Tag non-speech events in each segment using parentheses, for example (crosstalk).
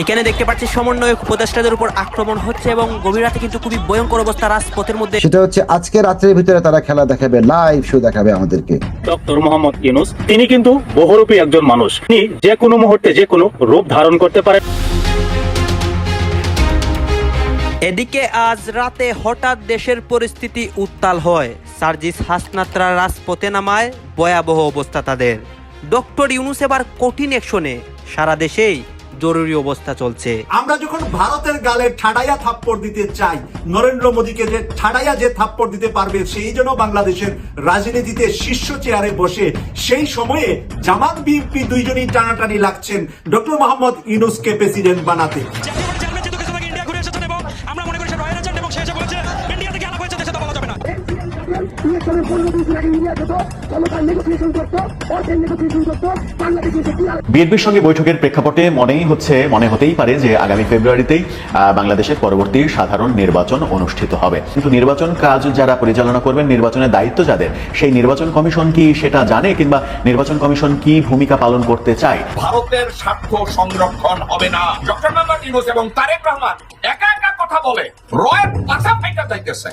এখানে দেখতে পাচ্ছি সমন্বয়ক উপদেষ্টাদের উপর আক্রমণ হচ্ছে এবং গভীর রাতে কিন্তু খুবই ভয়ঙ্কর অবস্থা রাজপথের মধ্যে। সেটা হচ্ছে আজকে রাত্রের ভিতরে তারা খেলা দেখাবে লাইভ শো দেখাবে আমাদেরকে। ডক্টর মোহাম্মদ ইউনুস তিনি কিন্তু বহুরূপী একজন মানুষ। তিনি যে কোনো মুহূর্তে যে কোনো রূপ ধারণ করতে পারেন এদিকে আজ রাতে হঠাৎ দেশের পরিস্থিতি উত্তাল হয়। সার্জিস হাসনাত্রা রাজপথে নামায় ভয়াবহ অবস্থা তাদের। ডক্টর ইউনুস এবার কঠিন অ্যাকশনে সারা দেশেই জরুরি অবস্থা চলছে। আমরা যখন ভারতের গালে ঠাডাইয়া থাপ্পড় দিতে চাই নরেন্দ্র মোদীকে যে ঠাডাইয়া যে থাপ্পড় দিতে পারবে সেই জন্য বাংলাদেশের রাজনীতিতে শীর্ষ চেয়ারে বসে সেই সময়ে জামাত বিএনপি দুইজনই টানাটানি লাগছেন ডক্টর মোহাম্মদ ইউনুসকে প্রেসিডেন্ট বানাতে। ইলেকশনের পনেরো দিন আগে ইন্ডিয়া যেত জনতার নেগোসিয়েশন করতো অর্থের নেগোসিয়েশন করতো বাংলাদেশে এসে কি বিএনপির সঙ্গে বৈঠকের প্রেক্ষাপটে মনেই হচ্ছে মনে হতেই পারে যে আগামী ফেব্রুয়ারিতেই বাংলাদেশের পরবর্তী সাধারণ নির্বাচন অনুষ্ঠিত হবে। কিন্তু নির্বাচন কাজ যারা পরিচালনা করবেন নির্বাচনের দায়িত্ব যাদের সেই নির্বাচন কমিশন কি সেটা জানে কিংবা নির্বাচন কমিশন কি ভূমিকা পালন করতে চায়? ভারতের স্বার্থ সংরক্ষণ হবে না। ডক্টর মোহাম্মদ ইউনুস এবং তারেক রহমান একা একা কথা বলে রয়ের পাশা ফাইটা যাইতেছে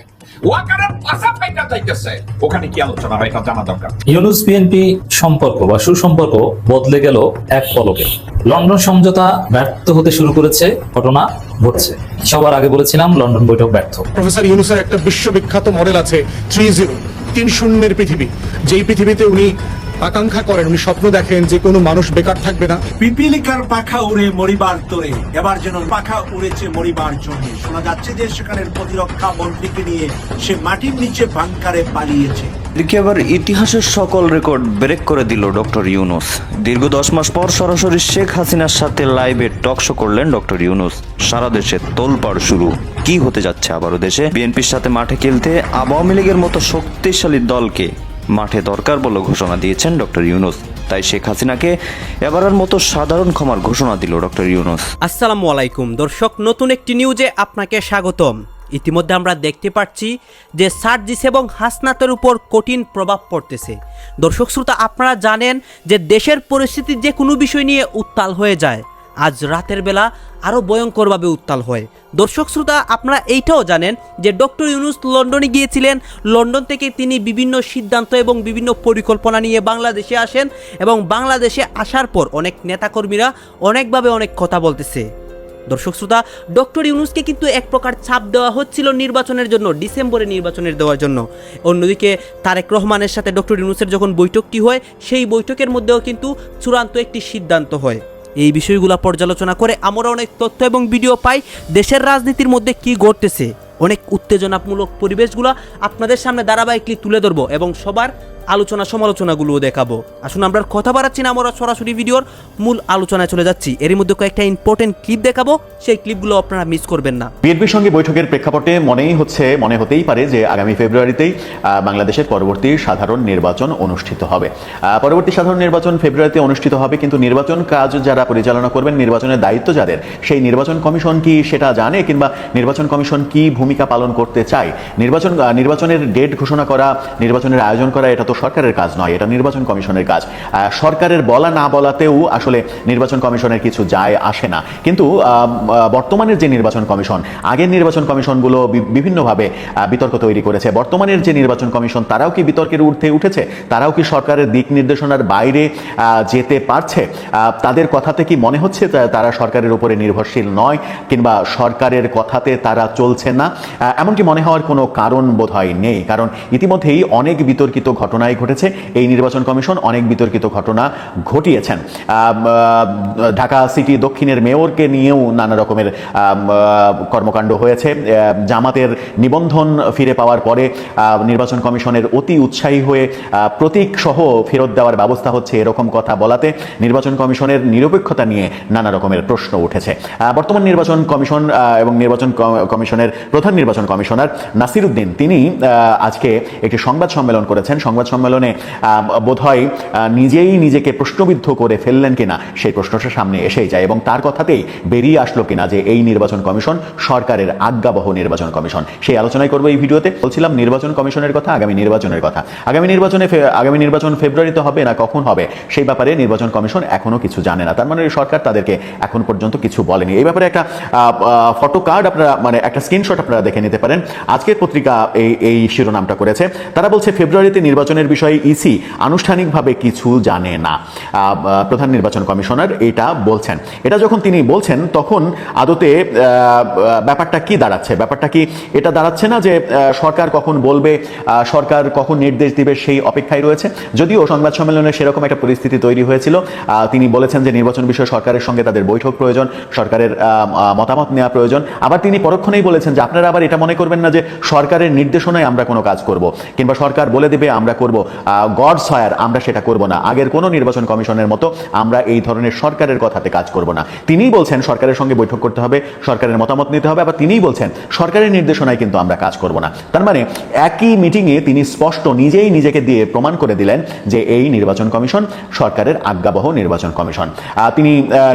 ওয়াকারের পাশা ফাইটা যাইতেছে। ওখানে কি আলোচনা হয়? এটা জানা দরকার। ইউনুস বিএনপি সম্পর্ক বা সুসম্পর্ক বদলে গেল এক পলকে। লন্ডন সমঝোতা ব্যর্থ হতে শুরু করেছে ঘটনা ঘটছে। সবার আগে বলেছিলাম লন্ডন বৈঠক ব্যর্থ। প্রফেসর ইউনুসের একটা বিশ্ববিখ্যাত মডেল আছে থ্রি জিরো তিন শূন্যের পৃথিবী। যেই পৃথিবীতে উনি আকাঙ্ক্ষা করেন উনি স্বপ্ন দেখেন যে কোনো মানুষ বেকার থাকবে না। পিপিলিকার পাখা উড়ে মরিবার তোরে এবার যেন পাখা উড়েছে মরিবার জন্য শোনা যাচ্ছে যে সেখানের প্রতিরক্ষা মন্ত্রীকে নিয়ে সে মাটির নিচে বাংকারে পালিয়েছে। এদিকে আবার ইতিহাসের সকল রেকর্ড ব্রেক করে দিল ডক্টর ইউনুস। দীর্ঘ দশ মাস পর সরাসরি শেখ হাসিনার সাথে লাইভে টক শো করলেন ডক্টর ইউনুস। সারা দেশে তোলপাড় শুরু। কি হতে যাচ্ছে আবারও দেশে? বিএনপির সাথে মাঠে খেলতে আওয়ামী লীগের মতো শক্তিশালী দলকে মাঠে দরকার বলে ঘোষণা দিয়েছেন ডক্টর ইউনুস। তাই শেখ হাসিনাকে এবারের মতো সাধারণ ক্ষমার ঘোষণা দিল ডক্টর ইউনুস। আসসালামু আলাইকুম। দর্শক, নতুন একটি নিউজে আপনাকে স্বাগতম। ইতিমধ্যে আমরা দেখতে পাচ্ছি যে সার্জিস এবং হাসনাতের উপর কঠিন প্রভাব পড়তেছে। দর্শক, শ্রোতা, আপনারা জানেন যে দেশের পরিস্থিতি যে কোনো বিষয় নিয়ে উত্তাল হয়ে যায়। আজ রাতের বেলা আরও ভয়ঙ্করভাবে উত্তাল হয়। দর্শক শ্রোতা, আপনারা এইটাও জানেন যে ডক্টর ইউনুস লন্ডনে গিয়েছিলেন। লন্ডন থেকে তিনি বিভিন্ন সিদ্ধান্ত এবং বিভিন্ন পরিকল্পনা নিয়ে বাংলাদেশে আসেন এবং বাংলাদেশে আসার পর অনেক নেতাকর্মীরা অনেকভাবে অনেক কথা বলতেছে। দর্শক শ্রোতা, ডক্টর ইউনুসকে কিন্তু এক প্রকার ছাপ দেওয়া হচ্ছিল নির্বাচনের জন্য, ডিসেম্বরে নির্বাচনের দেওয়ার জন্য। অন্যদিকে তারেক রহমানের সাথে ডক্টর ইউনুসের যখন বৈঠকটি হয়, সেই বৈঠকের মধ্যেও কিন্তু চূড়ান্ত একটি সিদ্ধান্ত হয়। এই বিষয়গুলো পর্যালোচনা করে আমরা অনেক তথ্য এবং ভিডিও পাই। দেশের রাজনীতির মধ্যে কি ঘটতেছে? অনেক উত্তেজনামূলক পরিবেশগুলো আপনাদের সামনে ধারাবাহিকলি তুলে ধরবো এবং সবার আলোচনা সমালোচনাগুলোও দেখাবো। আসুন আমরা কথা বাড়াচ্ছি না, আমরা সরাসরি ভিডিওর মূল আলোচনায় চলে যাচ্ছি। এর মধ্যে কয়েকটা ইম্পর্টেন্ট ক্লিপ দেখাবো, সেই ক্লিপগুলো আপনারা মিস করবেন না। বিএনপির সঙ্গে বৈঠকের প্রেক্ষাপটে মনেই হচ্ছে, মনে হতেই পারে যে আগামী ফেব্রুয়ারিতেই বাংলাদেশের পরবর্তী সাধারণ নির্বাচন অনুষ্ঠিত হবে। পরবর্তী সাধারণ নির্বাচন ফেব্রুয়ারিতে অনুষ্ঠিত হবে, কিন্তু নির্বাচন কাজ যারা পরিচালনা করবেন, নির্বাচনের দায়িত্ব যাদের, সেই নির্বাচন কমিশন কি সেটা জানে কিংবা নির্বাচন কমিশন কি ভূমিকা পালন করতে চায়? নির্বাচন নির্বাচনের ডেট ঘোষণা করা, নির্বাচনের আয়োজন করা, এটা তো সরকারের কাজ নয়, এটা নির্বাচন কমিশনের কাজ। সরকারের বলা না বলাতেও আসলে নির্বাচন কমিশনের কিছু যায়, আসে না। কিন্তু বর্তমানের যে নির্বাচন কমিশন, আগের নির্বাচন কমিশনগুলো বিভিন্নভাবে বিতর্ক তৈরি করেছে। বর্তমানের যে নির্বাচন কমিশন, তারাও কি বিতর্কের ঊর্ধ্বে উঠেছে? তারাও কি সরকারের দিক নির্দেশনার বাইরে যেতে পারছে? তাদের কথাতে কি মনে হচ্ছে তারা সরকারের উপরে নির্ভরশীল নয়, কিংবা সরকারের কথাতে তারা চলছে না? এমনকি মনে হওয়ার কোনো কারণ বোধ হয় নেই, কারণ ইতিমধ্যেই অনেক বিতর্কিত ঘটনাই ঘটেছে। এই নির্বাচন কমিশন অনেক বিতর্কিত ঘটনা ঘটিয়েছেন। ঢাকা সিটি দক্ষিণের মেয়রকে নিয়েও নানা রকমের কর্মকাণ্ড হয়েছে। জামাতের নিবন্ধন ফিরে পাওয়ার পরে নির্বাচন কমিশনের অতি উৎসাহী হয়ে প্রতীক সহ ফেরত দেওয়ার ব্যবস্থা হচ্ছে এরকম কথা বলাতে নির্বাচন কমিশনের নিরপেক্ষতা নিয়ে নানা রকমের প্রশ্ন উঠেছে। বর্তমান নির্বাচন কমিশন এবং নির্বাচন কমিশনের প্রধান নির্বাচন কমিশনার নাসিরুদ্দিন, তিনি আজকে একটি সংবাদ সম্মেলন করেছেন। সংবাদ সম্মেলনে বোধ হয় নিজেই নিজেকে প্রশ্নবিদ্ধ করে ফেললেন কিনা, সেই প্রশ্নটা সামনে এসেই যায় এবং তার কথাতেই বেরিয়ে আসলো কিনা যে এই নির্বাচন কমিশন সরকারের আজ্ঞাবহ নির্বাচন কমিশন। সেই আলোচনায় করব এই ভিডিওতে। বলছিলাম নির্বাচন কমিশনের কথা, আগামী নির্বাচনের কথা। আগামী নির্বাচনে আগামী নির্বাচন ফেব্রুয়ারিতে হবে না, কখন হবে? সেই ব্যাপারে নির্বাচন কমিশন এখনও কিছু জানে না। তার মানে সরকার তাদেরকে এখন পর্যন্ত কিছু বলেনি। এই ব্যাপারে একটা ফটো কার্ড আপনারা মানে একটা স্ক্রিনশট আপনারা দেখে নিতে পারেন। আজকের পত্রিকা এই এই শিরোনামটা করেছে। তারা বলছে, ফেব্রুয়ারিতে নির্বাচনের বিষয়ে ইসি আনুষ্ঠানিকভাবে কিছু জানে না। প্রধান নির্বাচন কমিশনার এটা বলছেন। এটা যখন তিনি বলছেন, তখন আদতে ব্যাপারটা কি দাঁড়াচ্ছে? ব্যাপারটা কি এটা দাঁড়াচ্ছে না যে সরকার কখন বলবে সরকার কখন নির্দেশ দিবে সেই অপেক্ষায় রয়েছে? যদিও সংবাদ সম্মেলনে সেরকম একটা পরিস্থিতি তৈরি হয়েছিল। তিনি বলেছেন যে নির্বাচন বিষয়ে সরকারের সঙ্গে তাদের বৈঠক প্রয়োজন, সরকারের মতামত নেওয়া প্রয়োজন। আবার তিনি পরক্ষণেই বলেছেন যে, আপনারা আবার এটা মনে করবেন না যে, সরকারের নির্দেশনায় আমরা কোনো কাজ করব। কিংবা সরকার বলে দেবে, আমরা করব গড সয়ার আমরা সেটা করব না। আগের কোনো নির্বাচন কমিশনের মতো আমরা এই ধরনের সরকারের কথাতে কাজ করব না। তিনিই বলছেন সরকারের সঙ্গে বৈঠক করতে হবে, সরকারের মতামত নিতে হবে, আবার তিনিই বলছেন সরকারের নির্দেশনায় কিন্তু আমরা কাজ করব না। তার মানে একই মিটিংয়ে তিনি স্পষ্ট নিজেই নিজেকে দিয়ে প্রমাণ করে দিলেন যে এই নির্বাচন কমিশন সরকারের আজ্ঞাবহ নির্বাচন কমিশন। তিনি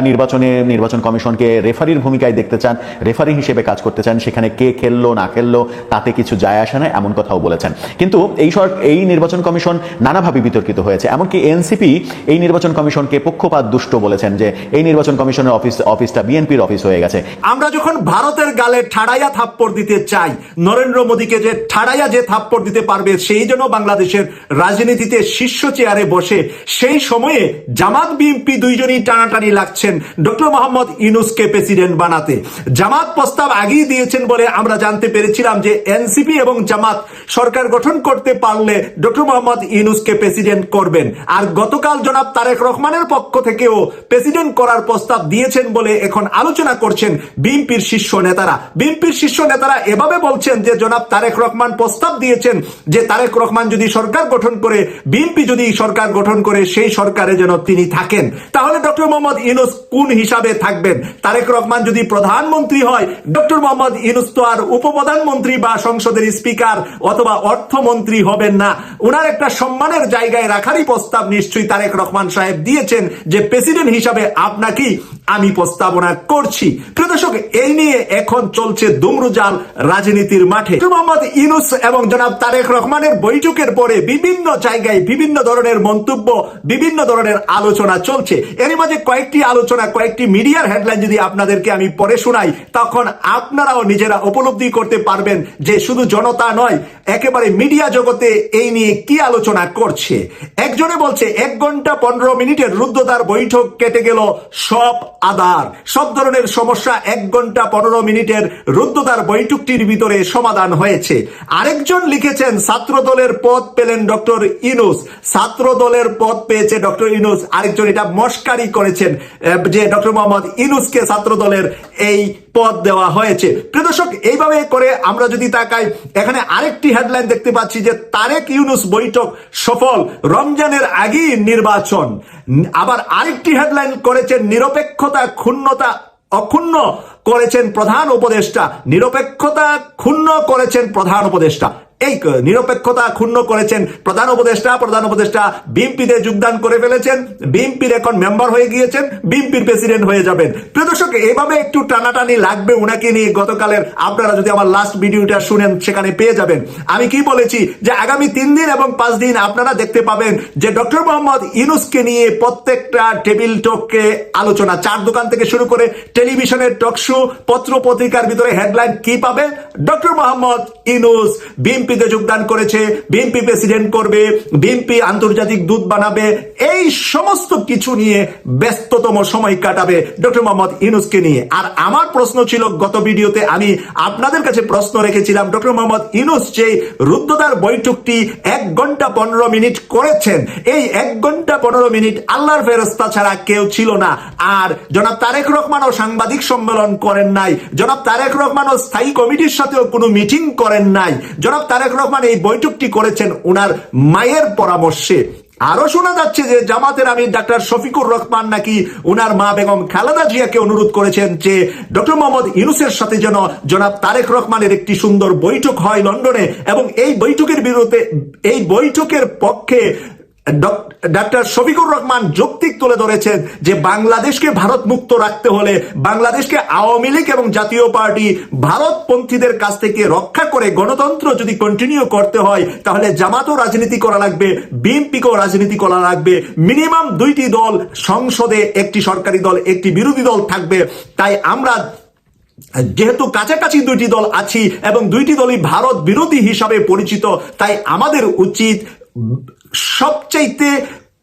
নির্বাচনে, নির্বাচন কমিশনকে রেফারির ভূমিকায় দেখতে চান, রেফারি হিসেবে কাজ করতে চান, সেখানে কে খেললো, না খেললো, তাতে কিছু যায় আসে না, এমন কথাও বলেছেন। কিন্তু এই সর, এই নির্বাচন কমিশন নানাভাবে বিতর্কিত হয়েছে। এমনকি এনসিপি এই নির্বাচন কমিশনকে পক্ষপাত দুষ্ট বলেছেন যে এই নির্বাচন কমিশনের অফিস, অফিসটা বিএনপির অফিস হয়ে গেছে। আমরা যখন ভারতের গালে ঠাড়াইয়া থাপ্পড় দিতে চাই, নরেন্দ্র মোদীকে যে ঠাড়াইয়া যে থাপ্পড় দিতে পারবে, সেই জন্য বাংলাদেশের রাজনীতিতে শীর্ষ চেয়ারে বসে সেই সময়ে জামাত বিএনপি দুইজনই টানাটানি লাগছেন ডক্টর মোহাম্মদ ইনুসকে প্রেসিডেন্ট বানাতে। জামাত প্রস্তাব আগেই দিয়েছেন বলে আমরা জানতে পেরেছিলাম যে এনসিপি এবং জামাত সরকার গঠন করতে পারলে ডক্টর মোহাম্মদ ইনুসকে প্রেসিডেন্ট করবেন। আর গতকাল জনাব তারেক রহমানের পক্ষ থেকেও প্রেসিডেন্ট করার প্রস্তাব দিয়েছেন বলে এখন আলোচনা করছেন বিএনপির শীর্ষ নেতারা। বিএনপির শীর্ষ নেতারা এভাবে বলছেন যে জনাব তারেক রহমান প্রস্তাব দিয়েছেন যে তারেক রহমান যদি সরকার গঠন করে, বিএনপি যদি সরকার গঠন করে, সেই সরকারে যেন তিনি থাকেন। তাহলে ডক্টর মোহাম্মদ ইনুস কোন হিসাবে থাকবেন? তারেক রহমান যদি প্রধানমন্ত্রী হয়, ডক্টর মোহাম্মদ ইনুস তো আর উপপ্রধানমন্ত্রী বা সংসদের স্পিকার অথবা অর্থমন্ত্রী হবেন না। ওনার একটা সম্মানের জায়গায় রাখারই প্রস্তাব নিশ্চয়ই তারেক রহমান সাহেব দিয়েছেন যে প্রেসিডেন্ট হিসাবে আপনাকেই আমি প্রস্তাবনা করছি। প্রিয় দর্শক, এই নিয়ে এখন চলছে দুমরুজাল রাজনীতির মাঠে। মোহাম্মদ ইনুস এবং জনাব তারেক রহমানের বৈঠকের পরে বিভিন্ন জায়গায় বিভিন্ন ধরনের মন্তব্য, বিভিন্ন ধরনের আলোচনা চলছে। এরই মাঝে কয়েকটি আলোচনা, কয়েকটি মিডিয়ার হেডলাইন যদি আপনাদেরকে আমি পড়ে শোনাই, তখন আপনারাও নিজেরা উপলব্ধি করতে পারবেন যে শুধু জনতা নয়, একেবারে মিডিয়া জগতে এই নিয়ে কি আলোচনা করছে। একজনে বলছে, এক ঘণ্টা পনেরো মিনিটের রুদ্ধতার বৈঠক কেটে গেল, সব আদার সব ধরনের সমস্যা এক ঘণ্টা পনেরো মিনিটের রুদ্ধতার বৈঠকটির ভিতরে সমাধান হয়েছে। আরেকজন লিখেছেন ছাত্র দলের পদ পেলেন ডক্টর ইনুস ছাত্র দলের পদ পেয়েছে ডক্টর ইনুস আরেকজন এটা মস্কারি করেছেন যে ডক্টর মোহাম্মদ ইনুসকে ছাত্র দলের এই পদ দেওয়া হয়েছে। প্রদর্শক এইভাবে করে আমরা যদি তাকাই, এখানে আরেকটি হেডলাইন দেখতে পাচ্ছি যে তারেক ইউনুস বৈঠক সফল, রমজানের আগেই নির্বাচন। আবার আরেকটি হেডলাইন করেছেন নিরপেক্ষতা ক্ষুণ্ণতা অক্ষুণ্ণ করেছেন প্রধান উপদেষ্টা। নিরপেক্ষতা ক্ষুণ্ণ করেছেন প্রধান উপদেষ্টা। এই নিরপেক্ষতা ক্ষুণ্ণ করেছেন প্রধান উপদেষ্টা প্রধান উপদেষ্টা বিএনপিতে যোগদান করে ফেলেছেন, বিএনপির এখন মেম্বার হয়ে গিয়েছেন, বিএনপির প্রেসিডেন্ট হয়ে যাবেন। প্রিয় দর্শক এইভাবে একটু টানাটানি লাগবে উনাকে নিয়ে গতকালের, আপনারা যদি আমার লাস্ট ভিডিওটা শুনেন সেখানে পেয়ে যাবেন। আমি কি বলেছি যে আগামী তিন দিন এবং পাঁচ দিন আপনারা দেখতে পাবেন যে ডক্টর মোহাম্মদ ইনুসকে নিয়ে প্রত্যেকটা টেবিল টককে আলোচনা। চার দোকান থেকে শুরু করে টেলিভিশনের টক শো, পত্র পত্রিকার ভিতরে হেডলাইন কি পাবে? ডক্টর মোহাম্মদ ইউনুস ইনুস বিএনপিতে যোগদান করেছে, বিএনপি প্রেসিডেন্ট করবে, বিএনপি আন্তর্জাতিক দূত বানাবে, এই সমস্ত কিছু নিয়ে ব্যস্ততম সময় কাটাবে ডক্টর মোহাম্মদ ইনুসকে নিয়ে। আর আমার প্রশ্ন ছিল, গত ভিডিওতে আমি আপনাদের কাছে প্রশ্ন রেখেছিলাম, ডক্টর মোহাম্মদ ইনুস যে রুদ্ধতার বৈঠকটি এক ঘণ্টা পনেরো মিনিট করেছেন, এই এক ঘণ্টা পনেরো মিনিট আল্লাহর ফেরস্তা ছাড়া কেউ ছিল না। আর জনাব তারেক রহমানও সাংবাদিক সম্মেলন করেন নাই, জনাব তারেক রহমানও স্থায়ী কমিটির সাথেও কোনো মিটিং করেন নাই, জনাব তারেক রহমান এই বৈঠকটি করেছেন ওনার মায়ের পরামর্শে। আরও শোনা যাচ্ছে যে জামাতের আমির ডাক্তার শফিকুর রহমান নাকি উনার মা বেগম খালেদা জিয়াকে অনুরোধ করেছেন যে ডক্টর মোহাম্মদ ইউনুসের সাথে যেন জনাব তারেক রহমানের একটি সুন্দর বৈঠক হয় লন্ডনে এবং এই বৈঠকের বিরুদ্ধে এই বৈঠকের পক্ষে ডাক্তার শফিকুর রহমান যৌক্তিক তুলে ধরেছেন যে বাংলাদেশকে ভারত মুক্ত রাখতে হলে বাংলাদেশকে আওয়ামী লীগ এবং জাতীয় পার্টি ভারতপন্থীদের কাছ থেকে রক্ষা করে গণতন্ত্র যদি কন্টিনিউ করতে হয়, তাহলে জামাতও রাজনীতি করা লাগবে, বিএনপিকেও রাজনীতি করা লাগবে। মিনিমাম দুইটি দল, সংসদে একটি সরকারি দল, একটি বিরোধী দল থাকবে। তাই আমরা যেহেতু কাছাকাছি দুইটি দল আছি এবং দুইটি দলই ভারত বিরোধী হিসাবে পরিচিত, তাই আমাদের উচিত সবচাইতে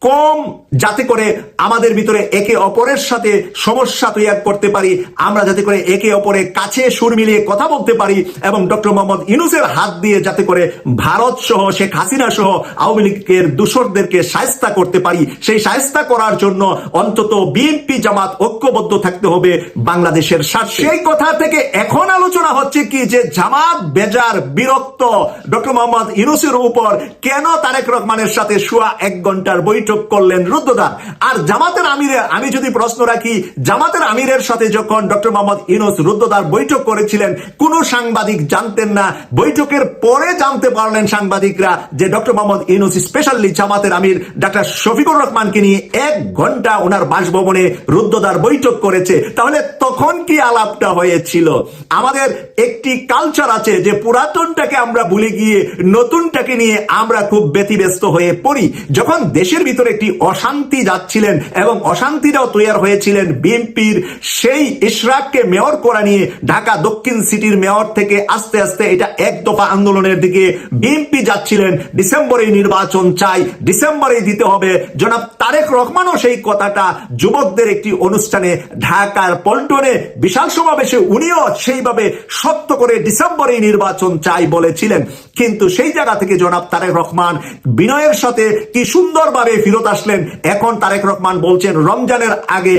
কম যাতে করে আমাদের ভিতরে একে অপরের সাথে সমস্যা তৈরি করতে পারি। আমরা যাতে করে একে অপরের কাছে সুর মিলিয়ে কথা বলতে পারি এবং ডক্টর মোহাম্মদ ইনুসের হাত দিয়ে যাতে করে ভারত সহ, শেখ হাসিনা সহ আওয়ামী লীগের দূষরদেরকে সায়স্তা করতে পারি। সেই সায়স্তা করার জন্য অন্তত বিএনপি জামাত ঐক্যবদ্ধ থাকতে হবে বাংলাদেশের স্বার্থে। সেই কথা থেকে এখন আলোচনা হচ্ছে কি যে জামাত বেজার বিরক্ত। ডক্টর মোহাম্মদ ইউনুসের উপর কেন তারেক রহমানের সাথে শুয়া এক ঘণ্টার বৈঠক করলেন রুদ্রদার। আর জামাতের আমিরে, আমি যদি প্রশ্ন রাখি, জামাতের আমিরের সাথে যখন ডক্টর মোহাম্মদ ইউনুস রুদ্রদার বৈঠক করেছিলেন, কোনো সাংবাদিক জানতেন না। বৈঠকের পরে জানতে পারলেন সাংবাদিকরা যে ডক্টর মোহাম্মদ ইউনুস, স্পেশালি জামাতের আমির ডাক্তার শফিকুর রহমানকে নিয়ে এক ঘণ্টা ওনার বাসভবনে রুদ্রদার বৈঠক করেছে। তাহলে তখন কি আলাপটা হয়েছিল? আমাদের একটি কালচার আছে যে পুরাতনটাকে আমরা ভুলে গিয়ে নতুনটাকে নিয়ে আমরা খুব ব্যতিব্যস্ত হয়ে পড়ি। যখন দেশের ভিতরে একটি অশান্তি যাচ্ছিলেন এবং অশান্তিটাও তৈরি হয়েছিলেন বিএনপির সেই ইশরাককে মেয়র করা নিয়ে ঢাকা দক্ষিণ সিটির মেয়র থেকে আস্তে আস্তে এটা এক দফা আন্দোলনের দিকে বিএনপি যাচ্ছিলেন। ডিসেম্বরে নির্বাচন চাই ডিসেম্বরে দিতে হবে। জনাব তারেক রহমানও সেই কথাটা যুবকদের একটি অনুষ্ঠানে ঢাকার পল্টনে বিশাল সমাবেশে উনিও সেইভাবে সত্য করে ডিসেম্বরে নির্বাচন চাই বলেছিলেন। কিন্তু সেই জায়গা থেকে জনাব তারেক রহমান বিনয়ের সাথে কি সুন্দরভাবে ফিরত আসলেন। এখন তারেক রহমান বলছেন, রমজানের আগে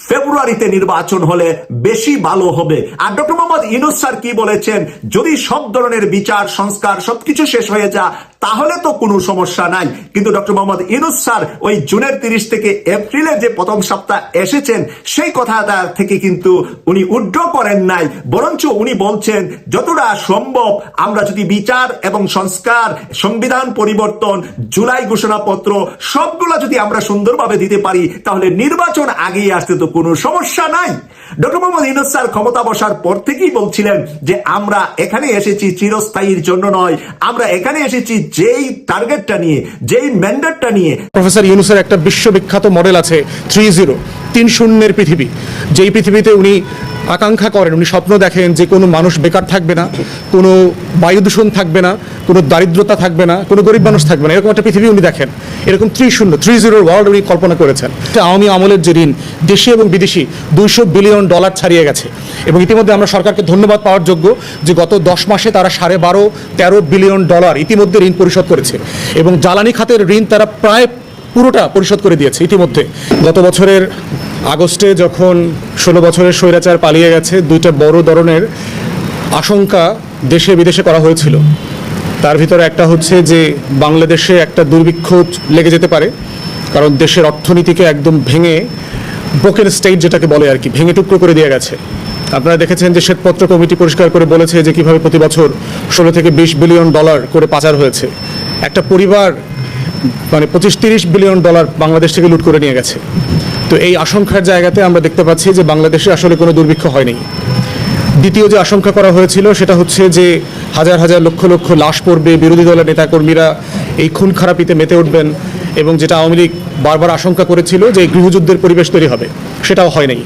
ফেব্রুয়ারিতে নির্বাচন হলে বেশি ভালো হবে। আর ডক্টর মোহাম্মদ ইনুস স্যার কি বলেছেন? যদি সব ধরনের বিচার, সংস্কার সবকিছু শেষ হয়ে যা তাহলে তো কোনো সমস্যা নাই। কিন্তু ডক্টর মোহাম্মদ ইনুস স্যার, ওই জুনের তিরিশ থেকে এপ্রিলে যে প্রথম সপ্তাহ এসেছেন, সেই কথাটা থেকে কিন্তু উনি উড্র করেন নাই। বরঞ্চ উনি বলছেন, যতটা সম্ভব আমরা যদি বিচার এবং সংস্কার, সংবিধান পরিবর্তন, জুলাই ঘোষণাপত্র সবগুলা যদি আমরা সুন্দরভাবে দিতে পারি, তাহলে নির্বাচন আগেই আসতে তো কোনো সমস্যা নাই। ডক্টর মোহাম্মদ ইউনুস স্যার ক্ষমতা বসার পর থেকেই বলছিলেন যে আমরা এখানে এসেছি চিরস্থায়ীর জন্য নয়। আমরা এখানে এসেছি যেই টার্গেটটা নিয়ে, যেই ম্যান্ডেটটা নিয়ে। প্রফেসর ইউনুসের একটা বিশ্ববিখ্যাত মডেল আছে থ্রি জিরো তিন শূন্যের পৃথিবী। যেই পৃথিবীতে উনি আকাঙ্ক্ষা করেন, উনি স্বপ্ন দেখেন যে কোনো মানুষ বেকার থাকবে না, কোনো বায়ু দূষণ থাকবে না, কোনো দারিদ্রতা থাকবে না, কোনো গরিব মানুষ থাকবে না। এরকম একটা পৃথিবী উনি দেখেন। এরকম ত্রি শূন্য থ্রি জিরোর ওয়ার্ল্ড উনি কল্পনা করেছেন। আওয়ামী আমলের যে ঋণ, দেশি এবং বিদেশি দুইশো বিলিয়ন ডলার ছাড়িয়ে গেছে। এবং ইতিমধ্যে আমরা সরকারকে ধন্যবাদ পাওয়ার যোগ্য যে গত দশ মাসে তারা সাড়ে বারো, তেরো বিলিয়ন ডলার ইতিমধ্যে ঋণ পরিশোধ করেছে। এবং জ্বালানি খাতের ঋণ তারা প্রায় পুরোটা পরিশোধ করে দিয়েছে ইতিমধ্যে। গত বছরের আগস্টে যখন ষোলো বছরের স্বৈরাচার পালিয়ে গেছে, দুইটা বড় ধরনের আশঙ্কা দেশে বিদেশে করা হয়েছিল। তার ভিতরে একটা হচ্ছে যে, বাংলাদেশে একটা দুর্ভিক্ষ লেগে যেতে পারে, কারণ দেশের অর্থনীতিকে একদম ভেঙে ব্রোকেন স্টেট যেটাকে বলে আর কি, ভেঙে টুকরো করে দিয়ে গেছে। আপনারা দেখেছেন যে শ্বেতপত্র কমিটি পরিষ্কার করে বলেছে যে, কীভাবে প্রতি বছর ষোলো থেকে বিশ বিলিয়ন ডলার করে পাচার হয়েছে। একটা পরিবার মানে পঁচিশ তিরিশ বিলিয়ন ডলার বাংলাদেশ থেকে লুট করে নিয়ে গেছে। তো এই আশঙ্কার জায়গাতে আমরা দেখতে পাচ্ছি যে বাংলাদেশে আসলে কোনো দুর্ভিক্ষ হয়নি। দ্বিতীয় যে আশঙ্কা করা হয়েছিল সেটা হচ্ছে যে হাজার হাজার লক্ষ লক্ষ লাশ পড়বে, বিরোধী দলের নেতাকর্মীরা এই খুন খারাপিতে মেতে উঠবেন এবং যেটা আওয়ামী লীগ বারবার আশঙ্কা করেছিল যে গৃহযুদ্ধের পরিবেশ তৈরি হবে, সেটাও হয় নাই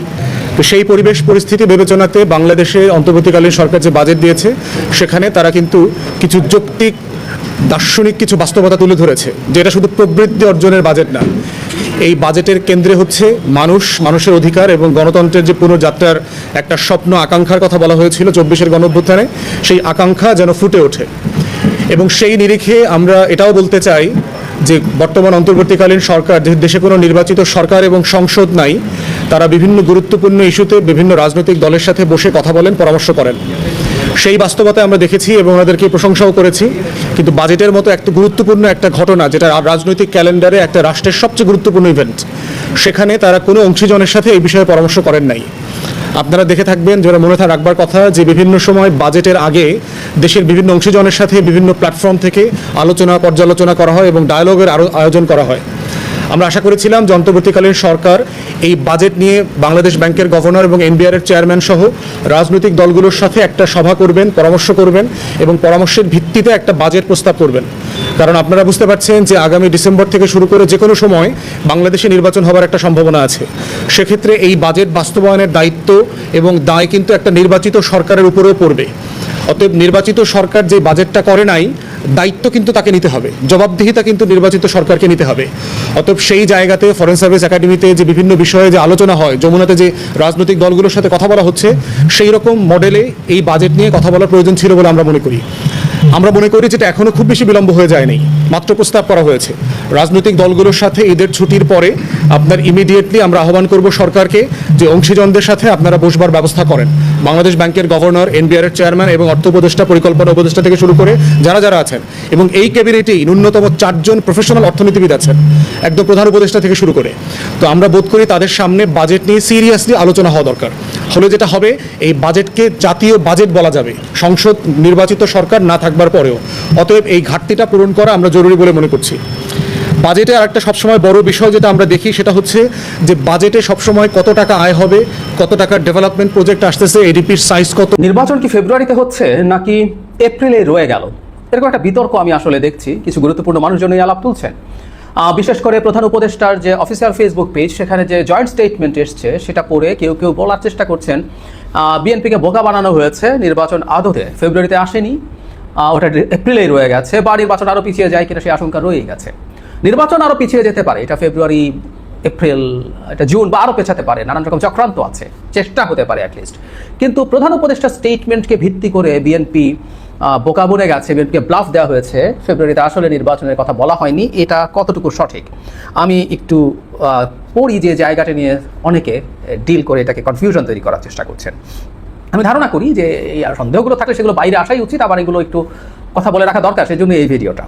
তো সেই পরিবেশ পরিস্থিতি বিবেচনাতে বাংলাদেশে অন্তর্বর্তীকালীন সরকার যে বাজেট দিয়েছে, সেখানে তারা কিন্তু কিছু যৌক্তিক দার্শনিক কিছু বাস্তবতা তুলে ধরেছে, যেটা শুধু প্রবৃদ্ধি অর্জনের বাজেট না। এই বাজেটের কেন্দ্রে হচ্ছে মানুষ, মানুষের অধিকার এবং গণতন্ত্রের যে পুনর্যাত্রার একটা স্বপ্ন আকাঙ্ক্ষার কথা বলা হয়েছিল চব্বিশের গণঅভ্যুত্থানে, সেই আকাঙ্ক্ষা যেন ফুটে ওঠে। এবং সেই নিরিখে আমরা এটাও বলতে চাই যে বর্তমান অন্তর্বর্তীকালীন সরকার, যে দেশে কোনো নির্বাচিত সরকার এবং সংসদ নাই, তারা বিভিন্ন গুরুত্বপূর্ণ ইস্যুতে বিভিন্ন রাজনৈতিক দলের সাথে বসে কথা বলেন, পরামর্শ করেন। সেই বাস্তবতায় আমরা দেখেছি এবং ওনাদেরকে প্রশংসাও করেছি। কিন্তু বাজেটের মতো একটা গুরুত্বপূর্ণ একটা ঘটনা, যেটা রাজনৈতিক ক্যালেন্ডারে একটা রাষ্ট্রের সবচেয়ে গুরুত্বপূর্ণ ইভেন্ট সেখানে তারা কোনো অংশীজনের সাথে এই বিষয়ে পরামর্শ করেন নাই। আপনারা দেখে থাকবেন যেটা মনে রাখবার কথা যে বিভিন্ন সময় বাজেটের আগে দেশের বিভিন্ন অংশীজনের সাথে বিভিন্ন প্ল্যাটফর্ম থেকে আলোচনা, পর্যালোচনা করা হয় এবং ডায়ালগের আরও আয়োজন করা হয়। আমরা আশা করেছিলাম যে অন্তর্বর্তীকালীন সরকার এই বাজেট নিয়ে বাংলাদেশ ব্যাংকের গভর্নর এবং এনবিআর এর চেয়ারম্যান সহ রাজনৈতিক দলগুলোর সাথে একটা সভা করবেন, পরামর্শ করবেন এবং পরামর্শের ভিত্তিতে একটা বাজেট প্রস্তাব করবেন। কারণ আপনারা বুঝতে পারছেন যে আগামী ডিসেম্বর থেকে শুরু করে যে কোনো সময় বাংলাদেশে নির্বাচন হওয়ার একটা সম্ভাবনা আছে। সেক্ষেত্রে এই বাজেট বাস্তবায়নের দায়িত্ব এবং দায় কিন্তু একটা নির্বাচিত সরকারের উপরেও পড়বে। অতএব নির্বাচিত সরকার যে বাজেটটা করে নাই, দায়িত্ব কিন্তু তাকে নিতে হবে। জবাবদিহিতা কিন্তু নির্বাচিত সরকারকে নিতে হবে। অতএব সেই জায়গাতে ফরেন সার্ভিস একাডেমিতে যে বিভিন্ন বিষয়ে যে আলোচনা হয়, যমুনাতে যে রাজনৈতিক দলগুলোর সাথে কথা বলা হচ্ছে, সেই রকম মডেলে এই বাজেট নিয়ে কথা বলার প্রয়োজন ছিল বলে আমরা মনে করি। আমরা মনে করি যেটা এখনও খুব বেশি বিলম্ব হয়ে যায়নি। মাত্র প্রস্তাব করা হয়েছে। রাজনৈতিক দলগুলোর সাথে ঈদের ছুটির পরে আপনার ইমিডিয়েটলি আমরা আহ্বান করব সরকারকে যে অংশীজনদের সাথে আপনারা বসবার ব্যবস্থা করেন। বাংলাদেশ ব্যাংকের গভর্নর, এনবিআর এর চেয়ারম্যান এবং অর্থ উপদেষ্টা, পরিকল্পনা উপদেষ্টা থেকে শুরু করে যারা যারা আছেন এবং এই ক্যাবিনেটেই ন্যূনতম চারজন প্রফেশনাল অর্থনীতিবিদ আছেন, একদম প্রধান উপদেষ্টা থেকে শুরু করে। তো আমরা বোধ করি তাদের সামনে বাজেট নিয়ে সিরিয়াসলি আলোচনা হওয়া দরকার। হলে যেটা হবে, এই বাজেটকে জাতীয় বাজেট বলা যাবে। সংসদ নির্বাচিত সরকার না থাকবার পরেও। অতএব এই ঘাটতিটা পূরণ করা আমরা জরুরি বলে মনে করছি। বাজেটে আরেকটা সবসময় বড় বিষয় যেটা আমরা দেখি সেটা হচ্ছে যে বাজেটে সবসময় কত টাকা আয় হবে, কত টাকার ডেভেলপমেন্ট প্রজেক্ট আসতেছে, এডিপির সাইজ কত। নির্বাচন কি ফেব্রুয়ারিতে হচ্ছে নাকি এপ্রিলে রয়ে গেল? এরকম একটা বিতর্ক আমি আসলে দেখছি, কিছু গুরুত্বপূর্ণ মানুষজন এই আলাপ তুলছেন। বিশেষ করে প্রধান উপদেষ্টার যে অফিসিয়াল ফেসবুক পেজ সেখানে যে জয়েন্ট স্টেটমেন্ট এসছে, সেটা পড়ে কেউ কেউ বলার চেষ্টা করছেন। বিএনপিকে বোকা বানানো হয়েছে নির্বাচন আদতে। ফেব্রুয়ারিতে আসেনি। ওটা এপ্রিলেই রয়ে গেছে, বা নির্বাচন আরও পিছিয়ে যায় কিনা সেই আশঙ্কা রয়েই গেছে। নির্বাচন আরও পিছিয়ে যেতে পারে, এটা ফেব্রুয়ারি এপ্রিল এটা জুন বা আরও পেছাতে পারে, নানান রকম চক্রান্ত আছে, চেষ্টা হতে পারে অ্যাটলিস্ট কিন্তু প্রধান উপদেষ্টা স্টেটমেন্টকে ভিত্তি করে বিএনপি বোকা বনে গেছে বিএনপিকে ব্লাফ দেওয়া হয়েছে ফেব্রুয়ারিতে আসলে নির্বাচনের কথা বলা হয়নি, এটা কতটুকু সঠিক? আমি একটু পড়ি যে জায়গাটা নিয়ে অনেকে ডিল করে এটাকে কনফিউশন তৈরি করার চেষ্টা করছেন। আমি ধারণা করি যে এই সন্দেহগুলো থাকলে সেগুলো বাইরে আসাই উচিত, আবার এগুলো একটু কথা বলে রাখা দরকার সেই জন্য এই ভিডিওটা।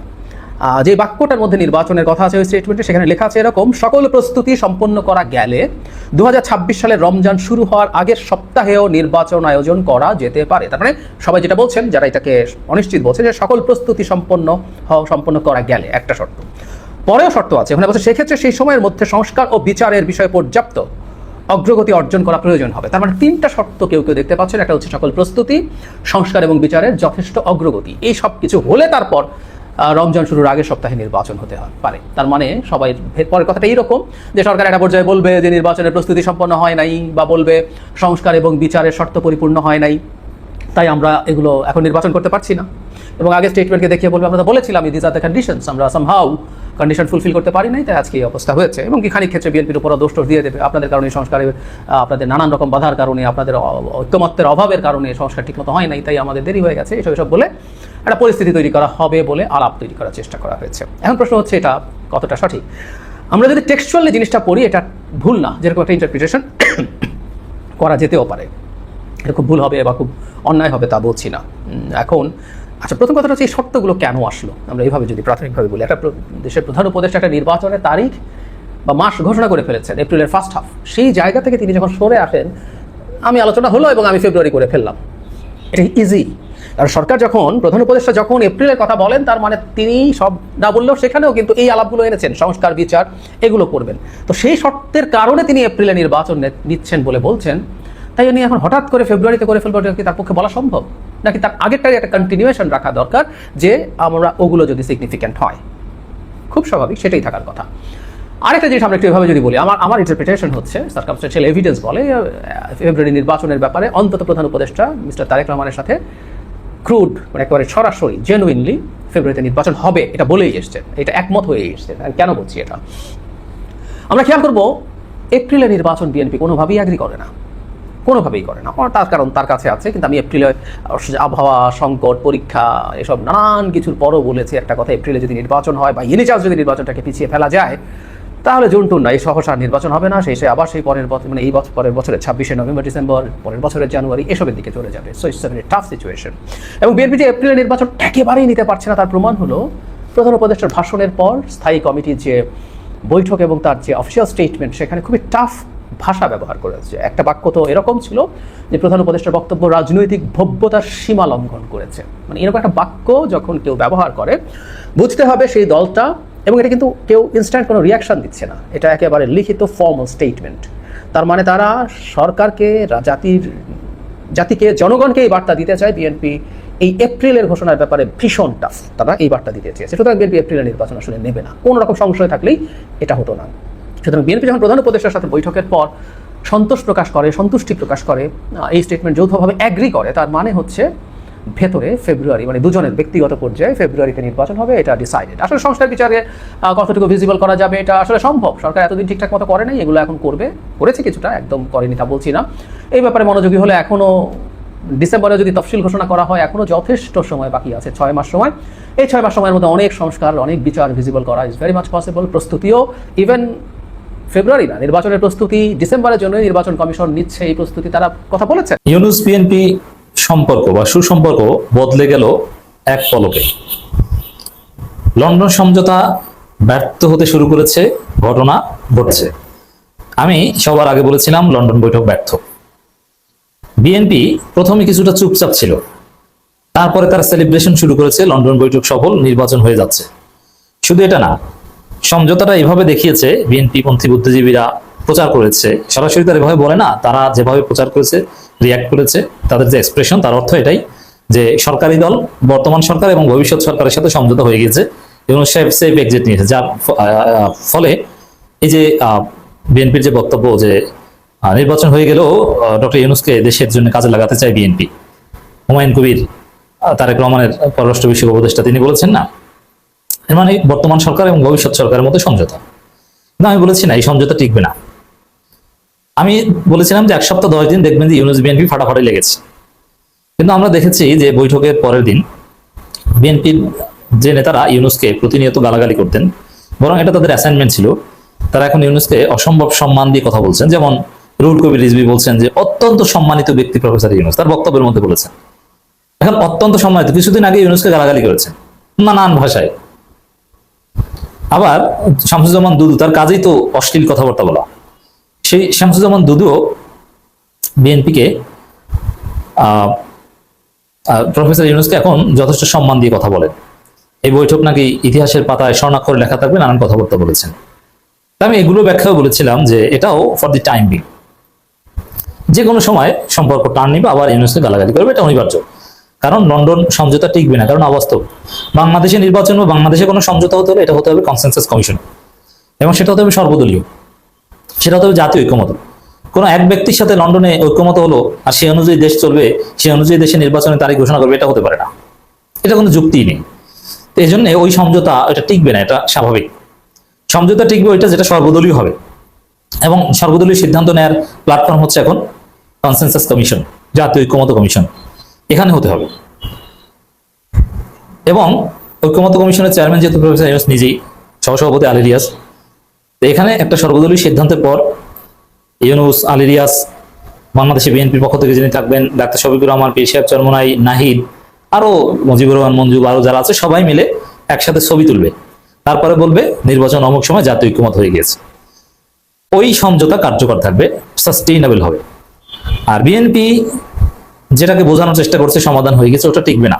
যে বাক্যটার মধ্যে নির্বাচনের কথা আছে, ওই স্টেটমেন্টে সেখানে লেখা আছে এরকম, সকল প্রস্তুতি সম্পন্ন করা গেলে দুহাজার ছাব্বিশ সালে রমজান শুরু হওয়ার আগের সপ্তাহেও নির্বাচন আয়োজন করা যেতে পারে। তার মানে সবাই যেটা বলছেন, যারা এটাকে অনিশ্চিত বলছে যে সকল প্রস্তুতি সম্পন্ন হওয়া সম্পন্ন করা গেলে, একটা শর্ত। পরেও শর্ত আছে। ওখানে বলছে, সেক্ষেত্রে সেই সময়ের মধ্যে সংস্কার ও বিচারের বিষয়ে পর্যাপ্ত। অগ্রগতি অর্জন করা প্রয়োজন হবে। তার মানে তিনটা শর্ত কেউ কেউ দেখতে পাচ্ছেন। একটা হচ্ছে সকল প্রস্তুতি, সংস্কার এবং বিচারের যথেষ্ট অগ্রগতি। এই সব কিছু হলে তারপর রমজান শুরুর আগের সপ্তাহে নির্বাচন হতে পারে। তার মানে সবাই পরের কথাটা এইরকম যে সরকার একটা পর্যায়ে বলবে যে নির্বাচনের প্রস্তুতি সম্পন্ন হয় নাই বা বলবে সংস্কার এবং বিচারের শর্ত পরিপূর্ণ হয় নাই। তাই আমরা এগুলো এখন নির্বাচন করতে পারছি না। এবং আগে স্টেটমেন্টকে দেখিয়ে বলবে আমরা বলেছিলাম দিস আর দ্য কন্ডিশনস আমরা সামহাউ কন্ডিশন ফুলফিল করতে পারি নাই তাই আজকে এই অবস্থা হয়েছে। এবং খানিক ক্ষেত্রে বিএনপির উপরও দোষ দিয়ে দেবে আপনাদের কারণে সংস্কারে আহ, আপনাদের নানান রকম বাধার কারণে আপনাদের ঐক্যমত্যের অভাবের কারণে সংস্কার ঠিকমতো হয় নাই তাই আমাদের দেরি হয়ে গেছে এসব এসব বলে একটা পরিস্থিতি তৈরি করা হবে বলে আলাপ তৈরি করার চেষ্টা করা হয়েছে। এখন প্রশ্ন হচ্ছে এটা কতটা সঠিক? আমরা যদি টেক্সচুয়ালি জিনিসটা পড়ি এটা ভুল না যেরকম একটা ইন্টারপ্রিটেশন (coughs) করা যেতেও পারে। এটা খুব ভুল হবে বা খুব অন্যায় হবে তা বলছি না। এখন আচ্ছা প্রথম কথাটা হচ্ছে এই শর্তগুলো কেন আসলো? আমরা এইভাবে যদি প্রাথমিকভাবে বলি, একটা দেশের প্রধান উপদেষ্টা একটা নির্বাচনের তারিখ বা মাস ঘোষণা করে ফেলেছেন, এপ্রিলের ফার্স্ট হাফ সেই জায়গা থেকে তিনি যখন সরে আসেন, আমি আলোচনা হলো এবং আমি ফেব্রুয়ারি করে ফেললাম। এটা ইজি আর সরকার যখন, প্রধান উপদেষ্টা যখন এপ্রিলের কথা বলেন, তার মানে তিনি সব না বললেও সেখানেও কিন্তু এই আলাপগুলো এনেছেন, সংস্কার, বিচার, এগুলো করবেন। তো সেই শর্তের কারণে তিনি এপ্রিলে নির্বাচন নিচ্ছেন বলে বলছেন। তাই উনি এখন হঠাৎ করে ফেব্রুয়ারিতে করে ফেলব কি তার পক্ষে বলা সম্ভব? নাকি তার আগেরটাই একটা কন্টিনিউয়েশন রাখা দরকার যে আমরা ওগুলো যদি সিগনিফিক্যান্ট হয়? খুব স্বাভাবিক, সেটাই থাকার কথা। আরেকটা জিনিস আমরা একটু এভাবে যদি বলি, আমার আমার ইন্টারপ্রিটেশন হচ্ছে সার্কামস্টেন্সিয়াল এভিডেন্স বলে ফেব্রুয়ারি নির্বাচনের ব্যাপারে অন্তত প্রধান উপদেষ্টা মিস্টার তারেক রহমানের সাথে ক্রুড মানে একেবারে সরাসরি জেনুইনলি ফেব্রুয়ারিতে নির্বাচন হবে, এটা বলেই এসছে। এটা একমত হয়ে এসছে। কেন বলছি এটা? আমরা খেয়াল করব, এপ্রিলে নির্বাচন বিএনপি কোনোভাবেই অ্যাগ্রি করে না। কোনোভাবেই করে না। তার কারণ তার কাছে আছে, কিন্তু আমি এপ্রিলে আবহাওয়া, সংকট, পরীক্ষা, এসব নানান কিছুর পরও বলেছি একটা কথা, এপ্রিলে যদি নির্বাচন হয় বা এনি যদি নির্বাচনটাকে পিছিয়ে ফেলা যায়, তাহলে জুন টুন না এই সহসা নির্বাচন হবে না, সেই সে আবার সেই পরের বছর মানে এই বছর পরের বছরের ছাব্বিশে নভেম্বর, ডিসেম্বর, পরের বছরের জানুয়ারি, এসবের দিকে চলে যাবে। সো ইটস টাফ সিচুয়েশন এবং বিএনপি যে এপ্রিলের নির্বাচন একেবারেই নিতে পারছে না, তার প্রমাণ হলো প্রধান উপদেষ্টার ভাষণের পর স্থায়ী কমিটির যে বৈঠক এবং তার যে অফিসিয়াল স্টেটমেন্ট সেখানে খুবই টাফ ভাষা ব্যবহার করেছে। একটা বাক্য তো এরকম ছিল যে প্রধান উপদেষ্টার বক্তব্য, রাজনৈতিক ভব্যতার সীমা লঙ্ঘন করেছে। মানে এরকম একটা বাক্য যখন কেউ ব্যবহার করে, বুঝতে হবে সেই দলটা এবং এটা কিন্তু কেউ ইনস্ট্যান্ট কোনো রিয়াকশন দিচ্ছে না। এটা একেবারে লিখিত ফর্মাল স্টেটমেন্ট তার মানে তারা সরকারকে জাতির জাতিকে জনগণকে এই বার্তা দিতে চায়। বিএনপি এই এপ্রিলের ঘোষণার ব্যাপারে ভীষণ টাফ তারা এই বার্তা দিতে চেয়েছে। সুতরাং বিএনপি এপ্রিলের নির্বাচন আসলে নেবে না। কোনো রকম সংশয় থাকলেই এটা হতো না। সুতরাং বিএনপি যখন প্রধান উপদেষ্টার সাথে বৈঠকের পর সন্তোষ প্রকাশ করে, সন্তুষ্টি প্রকাশ করে এই স্টেটমেন্ট যৌথভাবে অ্যাগ্রি করে, তার মানে হচ্ছে ভেতরে ফেব্রুয়ারি মানে দুজনের ব্যক্তিগত পর্যায়ে ফেব্রুয়ারিতে নির্বাচন হবে, এটা ডিসাইডেড আসলে সংস্থার বিচারে কতটুকু ভিজিবল করা যাবে, এটা আসলে সম্ভব। সরকার এতদিন ঠিকঠাক মতো করে নাই, এগুলো এখন করবে, করেছে কিছুটা, একদম করেনি তা বলছি না। এই ব্যাপারে মনোযোগী হলে এখনও ডিসেম্বরে যদি তফসিল ঘোষণা করা হয়, এখনও যথেষ্ট সময় বাকি আছে, ছয় মাস সময়। এই ছয় মাস সময়ের মধ্যে অনেক সংস্কার, অনেক বিচার ভিজিবল করা ইজ ভেরি মাচ পসিবল প্রস্তুতিও ইভেন ফেব্রুয়ারি না, নির্বাচনের প্রস্তুতি ডিসেম্বরের জন্য নির্বাচন কমিশন নিচ্ছে এই প্রস্তুতি, তারা কথা বলেছে ইউনুস বিএনপি সম্পর্ক বা সুসম্পর্ক বদলে গেল এক পলকে। লন্ডন সমঝোতা ব্যর্থ হতে শুরু করেছে, ঘটনা ঘটছে। আমি সবার আগে বলেছিলাম, লন্ডন বৈঠক ব্যর্থ। বিএনপি প্রথমে কিছুটা চুপচাপ ছিল। তারপরে তারা সেলিব্রেশন শুরু করেছে, লন্ডন বৈঠক সফল নির্বাচন হয়ে যাচ্ছে। শুধু এটা না সমঝোতাটা এভাবে দেখিয়েছে বিএনপি পন্থী বুদ্ধিজীবীরা প্রচার করেছে। সরাসরি তারা এভাবে বলে না, তারা যেভাবে প্রচার করেছে রিয়াক্ট করেছে, তাদের যে এক্সপ্রেশন তার অর্থ এটাই যে সরকারি দল, বর্তমান সরকার এবং ভবিষ্যৎ সরকারের সাথে সমঝোতা হয়ে গেছে এবং সেফ সেফ এক্সিট নিয়েছে, যার ফলে এই যে বিএনপির যে বক্তব্য যে নির্বাচন হয়ে গেলেও ডক্টর ইউনুসকে দেশের জন্য কাজে লাগাতে চায় বিএনপি। হুমায়ুন কবির তারেক রহমানের পররাষ্ট্র বিষয়ক উপদেষ্টা তিনি বলেছেন না? এর মানে বর্তমান সরকার এবং ভবিষ্যৎ সরকারের মধ্যে সমঝোতা। না, আমি বলেছি না, এই সমঝোতা টিকবে না। আমি বলেছিলাম যে এক সপ্তাহ দশ দিন দেখবেন যে ইউনুস বিএনপি ফাটাফাটি লেগেছে। কিন্তু আমরা দেখেছি যে বৈঠকের পরের দিন বিএনপির যে নেতারা ইউনুসকে প্রতিনিয়ত গালাগালি করতেন, বরং এটা তাদের অ্যাসাইনমেন্ট ছিল। তারা এখন ইউনুসকে অসম্ভব সম্মান দিয়ে কথা বলছেন। যেমন রুল কবির রিজবি বলছেন যে, অত্যন্ত সম্মানিত ব্যক্তি প্রফেসর ইউনুস। তার বক্তব্যের মধ্যে বলেছেন। এখন অত্যন্ত সম্মানিত, কিছুদিন আগে ইউনুসকে গালাগালি করেছেন। নানান ভাষায়। আবার শামসুজ্জামান দুদু, তার কাজেই তো অশ্লীল কথাবার্তা বলা। সেই শামসুজ্জামান দুদুও বিএনপিকে প্রফেসর ইউনুসকে এখন যথেষ্ট সম্মান দিয়ে কথা বলেন। এই বৈঠক নাকি ইতিহাসের পাতায় স্বর্ণাক্ষরে লেখা থাকবে, নানান কথাবার্তা বলেছেন। আমি এগুলো ব্যাখ্যাও বলেছিলাম যে এটাও ফর দি টাইম বিং যে কোনো সময় সম্পর্ক টান নিবে, আবার ইউনুসকে গালাগালি করবে, এটা অনিবার্য। কারণ লন্ডন সমঝোতা টিকবে না, কারণ অবাস্তব। বাংলাদেশে নির্বাচন বা বাংলাদেশে কোনো সমঝোতা হতে হলে এটা হতে হবে কনসেনসাস কমিশন এবং সেটা হতে হবে সর্বদলীয়। সেটা হতে হবে জাতীয় ঐক্যমত। কোনো এক ব্যক্তির সাথে লন্ডনে ঐক্যমত হলো আর সেই অনুযায়ী দেশ চলবে, সেই অনুযায়ী দেশে নির্বাচনের তারিখ ঘোষণা করবে, এটা হতে পারে না। এটা কোনো যুক্তিই নেই। এই জন্য ওই সমঝোতা এটা টিকবে না, এটা স্বাভাবিক। সমঝোতা টিকবে ওইটা যেটা সর্বদলীয় হবে। এবং সর্বদলীয় সিদ্ধান্ত নেওয়ার প্ল্যাটফর্ম হচ্ছে এখন কনসেনসাস কমিশন জাতীয় ঐক্যমত কমিশন এখানে হতে হবে। এবং ঐক্যমত কমিশনের চেয়ারম্যান যেহেতু প্রফেসর ইউনুস নিজেই, সহসভাপতি আলিরিয়াস তো এখানে একটা সর্বদলীয় সিদ্ধান্তের পর ইউনুস আলিরিয়াস বাংলাদেশে বিএনপির পক্ষ থেকে যিনি থাকবেন, ডাক্তার শফিকুর রহমান, পীর সাহেব চরমনাই, নাহিদ, আরও মুজিবুর রহমান মঞ্জু আরও যারা আছে, সবাই মিলে একসাথে ছবি তুলবে। তারপরে বলবে নির্বাচন অমুক সময় জাতীয় ঐক্যমত হয়ে গিয়েছে। ওই সমঝোতা কার্যকর থাকবে সাস্টেইনেবল হবে। আর বিএনপি যেটাকে বোঝানোর চেষ্টা করছে সমাধান হয়ে গেছে, ওটা টিকবে না।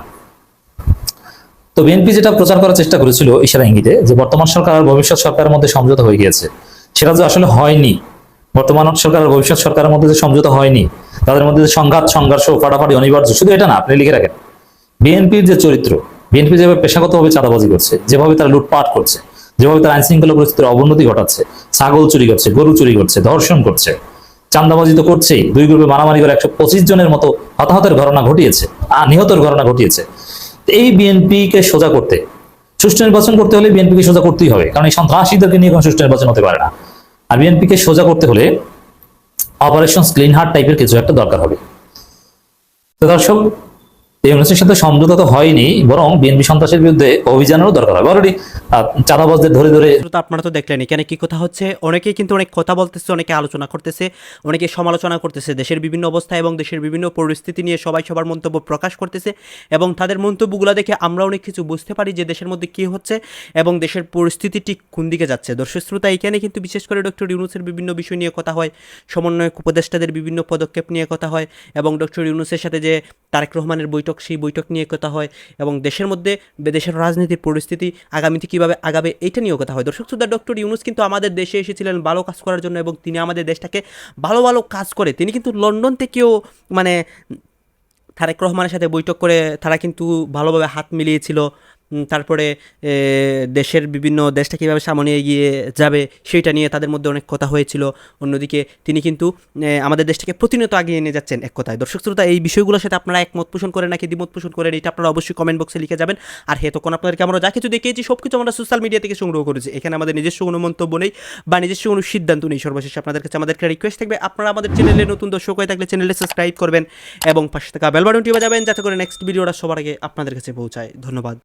তো বিএনপি যেটা প্রচার করার চেষ্টা করেছিল ইশারা ইঙ্গিতে, যে বর্তমান সরকার আর ভবিষ্যৎ সরকারের মধ্যে সমঝোতা হয়ে গিয়েছে, সেটা যে আসলে হয়নি। বর্তমান সরকার ভবিষ্যৎ সরকারের মধ্যে যে সমঝোতা হয়নি, তাদের মধ্যে যে সংঘাত, সংঘর্ষ, ফাটাফাটি, অনিবার্য, শুধু এটা না, আপনি লিখে রাখেন। বিএনপির যে চরিত্র, বিএনপি যেভাবে পেশাগতভাবে চাঁদাবাজি করছে, যেভাবে তারা লুটপাট করছে, যেভাবে তারা আইন শৃঙ্খলা পরিস্থিতির অবনতি ঘটাচ্ছে, ছাগল চুরি করছে, গরু চুরি করছে, ধর্ষণ করছে চান্দাবাজি তো করছেই। দুই গ্রুপে মারামারি করে একশো পঁচিশ জনের মতো হতাহতের ঘটনা ঘটিয়েছে আর নিহতের ঘটনা ঘটিয়েছে। এই বিএনপিকে সোজা করতে, সুষ্ঠু নির্বাচন করতে হলে বিএনপিকে সোজা করতেই হবে, কারণ এই সন্ত্রাসীদেরকে নিয়ে কোনো সুষ্ঠু নির্বাচন হতে পারে না। আর বিএনপিকে সোজা করতে হলে অপারেশন ক্লিন হার্ট টাইপের কিছু একটা দরকার হবে। তো দর্শক ইউনুসের সাথে সমঝোতা তো হয়নি, বরং বিএনপি সন্ত্রাসের বিরুদ্ধে অভিযানেরও দরকার হবে। অলরেডি চাঁদাবাজদের ধরে ধরে আপনারা তো দেখলেন এখানে কি কথা হচ্ছে। অনেকেই কিন্তু অনেক কথা বলতেছে, অনেকে আলোচনা করতেছে, অনেকে সমালোচনা করতেছে। দেশের বিভিন্ন অবস্থা এবং দেশের বিভিন্ন পরিস্থিতি নিয়ে সবাই সবার মন্তব্য প্রকাশ করতেছে এবং তাদের মন্তব্যগুলো দেখে আমরা অনেক কিছু বুঝতে পারি যে দেশের মধ্যে কি হচ্ছে এবং দেশের পরিস্থিতি ঠিক কোন দিকে যাচ্ছে। দর্শক শ্রোতা, এখানে কিন্তু বিশেষ করে ডক্টর ইউনুসের বিভিন্ন বিষয় নিয়ে কথা হয়, সমন্বয়ক উপদেষ্টাদের বিভিন্ন পদক্ষেপ নিয়ে কথা হয় এবং ডক্টর ইউনুসের সাথে যে তারেক রহমানের বৈঠক সেই বৈঠক নিয়ে কথা হয় এবং দেশের মধ্যে দেশের রাজনীতির পরিস্থিতি, আগামীতে কীভাবে আগাবে এটা নিয়েও কথা হয়। দর্শক শ্রোতা, ডক্টর ইউনুস কিন্তু আমাদের দেশে এসেছিলেন ভালো কাজ করার জন্য এবং তিনি আমাদের দেশটাকে ভালো ভালো কাজ করে। তিনি কিন্তু লন্ডন থেকেও মানে তারেক রহমানের সাথে বৈঠক করে তারা কিন্তু ভালোভাবে হাত মিলিয়েছিল। তারপরে দেশের বিভিন্ন দেশটা কীভাবে সামনে এগিয়ে যাবে সেইটা নিয়ে তাদের মধ্যে অনেক কথা হয়েছিল। অন্যদিকে তিনি কিন্তু আমাদের দেশটাকে প্রতিনিয়ত আগিয়ে নিয়ে যাচ্ছেন এক কথায়। দর্শক শ্রোতা, এই বিষয়গুলোর সাথে আপনারা একমত পোষণ করেন নাকি দ্বিমত পোষণ করেন, এটা আপনারা অবশ্যই কমেন্ট বক্সে লিখে যাবেন। আর হে, তখন আপনাদেরকে আমরা যা কিছু দেখিয়েছি সব কিছু আমরা সোশ্যাল মিডিয়া থেকে সংগ্রহ করেছি। এখানে আমাদের নিজস্ব কোনো মন্তব্য নেই বা নিজস্ব কোনো সিদ্ধান্ত নেই। সর্বশেষে আপনাদের কাছে আমাদের একটা রিকোয়েস্ট থাকবে, আপনারা আমাদের চ্যানেলে নতুন দর্শক হয়ে থাকলে চ্যানেলে সাবস্ক্রাইব করবেন এবং পাশে থাকা বেল বাটনটি বাজাবেন, যাতে করে নেক্সট ভিডিওটা সবার আগে আপনাদের কাছে পৌঁছায়। ধন্যবাদ।